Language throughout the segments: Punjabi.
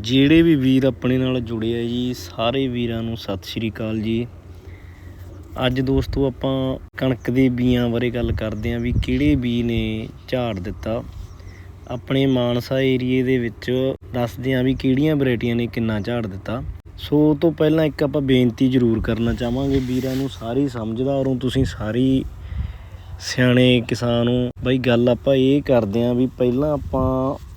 ਜਿਹੜੇ ਵੀ ਵੀਰ ਆਪਣੇ ਨਾਲ ਜੁੜੇ ਆ ਜੀ, ਸਾਰੇ ਵੀਰਾਂ ਨੂੰ ਸਤਿ ਸ਼੍ਰੀ ਅਕਾਲ ਜੀ। ਅੱਜ ਦੋਸਤੋ ਆਪਾਂ ਕਣਕ ਦੇ ਬੀਆਂ ਬਾਰੇ ਗੱਲ ਕਰਦੇ ਆਂ ਵੀ ਕਿਹੜੇ ਬੀ ਨੇ ਝਾੜ ਦਿੱਤਾ। ਆਪਣੇ ਮਾਨਸਾ ਏਰੀਏ ਦੇ ਵਿੱਚ ਦੱਸਦੇ ਆਂ ਵੀ ਕਿਹੜੀਆਂ ਵੈਰਾਈਟੀਆਂ ਨੇ ਕਿੰਨਾ ਝਾੜ ਦਿੱਤਾ। ਸੋ ਉਹ ਤੋਂ ਪਹਿਲਾਂ ਇੱਕ ਆਪਾਂ ਬੇਨਤੀ ਜ਼ਰੂਰ ਕਰਨਾ ਚਾਹਾਂਗੇ ਵੀਰਾਂ ਨੂੰ, ਸਾਰੀ ਸਮਝਦਾ ਔਰੋਂ ਤੁਸੀਂ ਸਾਰੀ ਸਿਆਣੇ ਕਿਸਾਨ ਹੋ। ਬਈ ਗੱਲ ਆਪਾਂ ਇਹ ਕਰਦੇ ਆਂ ਵੀ ਪਹਿਲਾਂ ਆਪਾਂ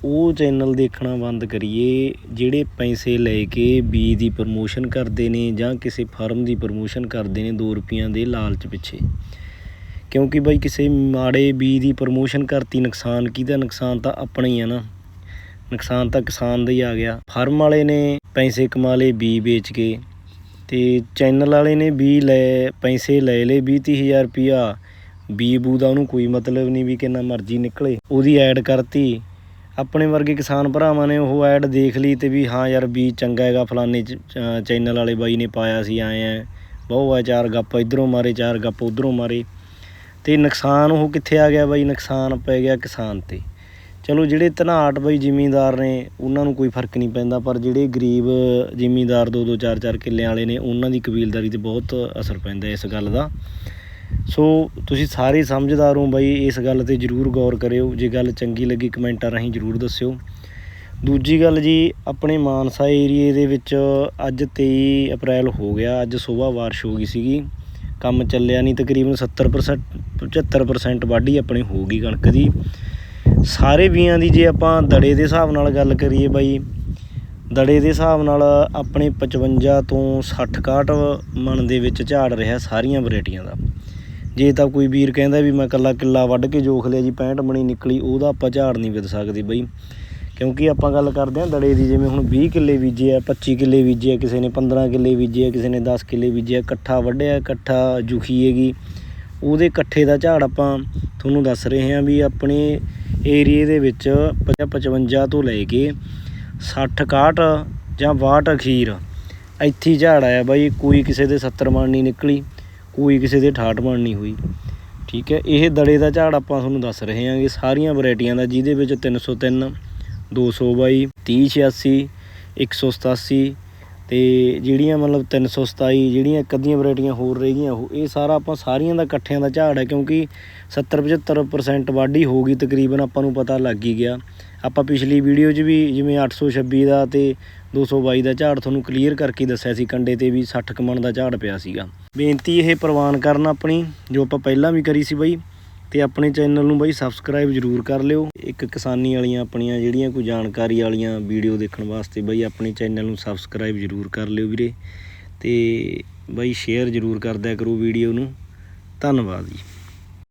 ਉਹ ਚੈਨਲ ਦੇਖਣਾ ਬੰਦ ਕਰੀਏ, ਜਿਹੜੇ ਪੈਸੇ ਲੈ ਕੇ ਬੀ ਦੀ ਪ੍ਰਮੋਸ਼ਨ ਕਰਦੇ ਨੇ ਜਾਂ ਕਿਸੇ ਫਰਮ ਦੀ ਪ੍ਰਮੋਸ਼ਨ ਕਰਦੇ ਨੇ 2 ਰੁਪਈਆਂ ਦੇ ਲਾਲਚ ਪਿੱਛੇ। ਕਿਉਂਕਿ ਬਈ ਕਿਸੇ ਮਾੜੇ ਬੀ ਦੀ ਪ੍ਰਮੋਸ਼ਨ ਕਰਤੀ, ਨੁਕਸਾਨ ਕਿਹਦਾ ਨੁਕਸਾਨ ਤਾਂ ਆਪਣਾ ਹੀ ਆ ਨਾ। ਨੁਕਸਾਨ ਤਾਂ ਕਿਸਾਨ ਦਾ ਹੀ ਆ ਗਿਆ। ਫਰਮ ਵਾਲੇ ਨੇ ਪੈਸੇ ਕਮਾ ਲਏ ਬੀ ਵੇਚ ਕੇ ਤੇ ਚੈਨਲ ਵਾਲੇ ਨੇ ਬੀ ਲੈ, ਪੈਸੇ ਲੈ ਲਏ 20 ਹਜ਼ਾਰ ਰੁਪਿਆ ਬੀ ਬੂ ਦਾ ਉਹਨੂੰ ਕੋਈ ਮਤਲਬ ਨਹੀਂ ਵੀ ਕਿੰਨਾ ਮਰਜ਼ੀ ਨਿਕਲੇ। ਉਹਦੀ ਐਡ ਕਰਤੀ। ਆਪਣੇ ਵਰਗੇ ਕਿਸਾਨ ਭਰਾਵਾਂ ਨੇ ਉਹ ਐਡ ਦੇਖ ਲਈ ਤੇ ਵੀ ਹਾਂ ਯਾਰ ਬੀ ਚੰਗਾ ਹੈਗਾ, ਫਲਾਣੇ ਚੈਨਲ ਵਾਲੇ ਬਾਈ ਨੇ ਪਾਇਆ ਸੀ ਆਏ ਆ ਬਹੁ ਆ, ਚਾਰ ਗੱਪ ਇਧਰੋਂ ਮਾਰੇ, ਚਾਰ ਗੱਪ ਉਧਰੋਂ ਮਾਰੇ। ਤੇ ਨੁਕਸਾਨ ਉਹ ਕਿੱਥੇ ਆ ਗਿਆ ਬਾਈ? ਨੁਕਸਾਨ ਪੈ ਗਿਆ ਕਿਸਾਨ ਤੇ। ਚਲੋ ਜਿਹੜੇ ਧਨਾਟ ਬਈ ਜ਼ਿਮੀਂਦਾਰ ਨੇ, ਉਹਨਾਂ ਨੂੰ ਕੋਈ ਫ਼ਰਕ ਨਹੀਂ ਪੈਂਦਾ, ਪਰ ਜਿਹੜੇ ਗਰੀਬ ਜ਼ਿਮੀਂਦਾਰ ਦੋ ਦੋ ਚਾਰ ਚਾਰ ਕਿੱਲਿਆਂ ਵਾਲੇ ਨੇ, ਉਹਨਾਂ ਦੀ ਕਬੀਲਦਾਰੀ ਤੇ ਬਹੁਤ ਅਸਰ ਪੈਂਦਾ ਇਸ ਗੱਲ ਦਾ। ਸੋ ਤੁਸੀਂ ਸਾਰੇ ਸਮਝਦਾਰ ਹੋ ਬਾਈ, ਇਸ ਗੱਲ ਤੇ ਜਰੂਰ ਗੌਰ ਕਰਿਓ। ਜੇ ਗੱਲ ਚੰਗੀ ਲੱਗੀ ਕਮੈਂਟਾਂ ਰਾਹੀਂ ਜਰੂਰ ਦੱਸਿਓ। ਦੂਜੀ ਗੱਲ ਜੀ, ਆਪਣੇ ਮਾਨਸਾ ਏਰੀਏ ਦੇ ਵਿੱਚ ਅੱਜ 23 ਅਪ੍ਰੈਲ ਹੋ ਗਿਆ। ਅੱਜ ਸਵੇਰ ਬਾਰਿਸ਼ ਹੋ ਗਈ ਸੀਗੀ। ਕੰਮ ਚੱਲਿਆ ਨਹੀਂ, ਤਕਰੀਬਨ 70% 75% ਵਾਢੀ ਆਪਣੀ ਹੋ ਗਈ ਕਣਕ ਦੀ। ਸਾਰੇ ਬੀਆਂ ਦੀ ਜੇ ਆਪਾਂ ਦੜੇ ਦੇ ਹਿਸਾਬ ਨਾਲ ਗੱਲ ਕਰੀਏ ਬਾਈ, ਦੜੇ ਦੇ ਹਿਸਾਬ ਨਾਲ ਆਪਣੇ 55 ਤੋਂ 60 61 ਮਣ ਦੇ ਵਿੱਚ ਝਾੜ ਰਿਹਾ ਸਾਰੀਆਂ ਵੈਰਾਈਟੀਆਂ ਦਾ। ਜੇ ਤਾਂ ਕੋਈ ਵੀਰ ਕਹਿੰਦਾ ਵੀ ਮੈਂ ਕੱਲਾ ਕਿੱਲਾ ਵੱਢ ਕੇ ਜੋਖ ਲਿਆ ਜੀ 65 ਮਣੀ ਨਿਕਲੀ, ਉਹਦਾ ਆਪਾਂ ਝਾੜ ਨਹੀਂ ਵਿਦ ਸਕਦੇ ਬਈ। ਕਿਉਂਕਿ ਆਪਾਂ ਗੱਲ ਕਰਦੇ ਹਾਂ ਦੜੇ ਦੀ, ਜਿਵੇਂ ਹੁਣ 20 ਕਿੱਲੇ ਬੀਜੇ ਆ 25 ਕਿੱਲੇ ਬੀਜੇ ਆ, ਕਿਸੇ ਨੇ 15 ਕਿੱਲੇ ਬੀਜੇ ਆ, ਕਿਸੇ ਨੇ 10 ਕਿੱਲੇ ਬੀਜੇ ਆ, ਇਕੱਠਾ ਵੱਢਿਆ, ਇਕੱਠਾ ਜੁਖੀਏਗੀ ਉਹਦੇ ਇਕੱਠੇ ਦਾ ਝਾੜ ਆਪਾਂ ਤੁਹਾਨੂੰ ਦੱਸ ਰਹੇ ਹਾਂ ਵੀ ਆਪਣੇ ਏਰੀਏ ਦੇ ਵਿੱਚ 55 ਤੋਂ ਲੈ ਕੇ 60 61 ਜਾਂ 62 ਅਖੀਰ ਇੱਥੇ ਝਾੜ ਆਇਆ ਬਾਈ, ਕੋਈ ਕਿਸੇ ਦੇ 70 ਮਣ ਨਹੀਂ ਨਿਕਲੀ। ਕੋਈ ਕਿਸੇ ਦੇ 68 ਮਣ ਨਹੀਂ ਹੋਈ। ਠੀਕ ਹੈ, ਇਹ ਦੜੇ ਦਾ ਝਾੜ ਆਪਾਂ ਤੁਹਾਨੂੰ ਦੱਸ ਰਹੇ ਹਾਂਗੇ ਸਾਰੀਆਂ ਵੈਰਾਈਟੀਆਂ ਦਾ, ਜਿਹਦੇ ਵਿੱਚ 303 222 3086 187 ਤੇ ਜਿਹੜੀਆਂ ਮਤਲਬ 327 ਜਿਹੜੀਆਂ ਇੱਕ ਅੱਧੀਆਂ ਵੈਰਾਈਟੀਆਂ ਹੋਰ ਰਹਿ ਗਈਆਂ, ਉਹ ਇਹ ਸਾਰਾ ਆਪਾਂ ਸਾਰੀਆਂ ਦਾ ਇਕੱਠਿਆਂ ਦਾ ਝਾੜ ਹੈ ਕਿਉਂਕਿ 70 75% ਵਾਢੀ ਹੋ ਗਈ ਤਕਰੀਬਨ ਆਪਾਂ ਨੂੰ ਪਤਾ ਲੱਗ ਹੀ ਗਿਆ। ਆਪਾਂ ਪਿਛਲੀ ਵੀਡੀਓ 'ਚ ਵੀ ਜਿਵੇਂ 826 ਦਾ ਤੇ 222 ਦਾ ਝਾੜ ਤੁਹਾਨੂੰ ਕਲੀਅਰ ਕਰਕੇ ਦੱਸਿਆ ਸੀ, ਕੰਡੇ ਤੇ ਵੀ 60 ਕਮਣ ਦਾ ਝਾੜ ਪਿਆ ਸੀਗਾ। ਬੇਨਤੀ ਇਹ ਪ੍ਰਵਾਨ ਕਰਨ ਆਪਣੀ, ਜੋ ਆਪਾਂ ਪਹਿਲਾਂ ਵੀ ਕਰੀ ਸੀ ਬਈ। ਤੇ ਆਪਣੇ ਚੈਨਲ ਨੂੰ ਬਾਈ ਸਬਸਕ੍ਰਾਈਬ ਜਰੂਰ ਕਰ ਲਿਓ। ਇੱਕ ਕਿਸਾਨੀ ਵਾਲੀਆਂ ਆਪਣੀਆਂ ਜਿਹੜੀਆਂ ਕੋਈ ਜਾਣਕਾਰੀ ਵਾਲੀਆਂ ਵੀਡੀਓ ਦੇਖਣ ਵਾਸਤੇ ਬਾਈ ਆਪਣੇ ਚੈਨਲ ਨੂੰ ਸਬਸਕ੍ਰਾਈਬ ਜਰੂਰ ਕਰ ਲਿਓ ਵੀਰੇ। ਤੇ ਬਾਈ ਸ਼ੇਅਰ ਜਰੂਰ ਕਰਦਿਆ ਕਰੋ ਵੀਡੀਓ ਨੂੰ। ਧੰਨਵਾਦ ਜੀ।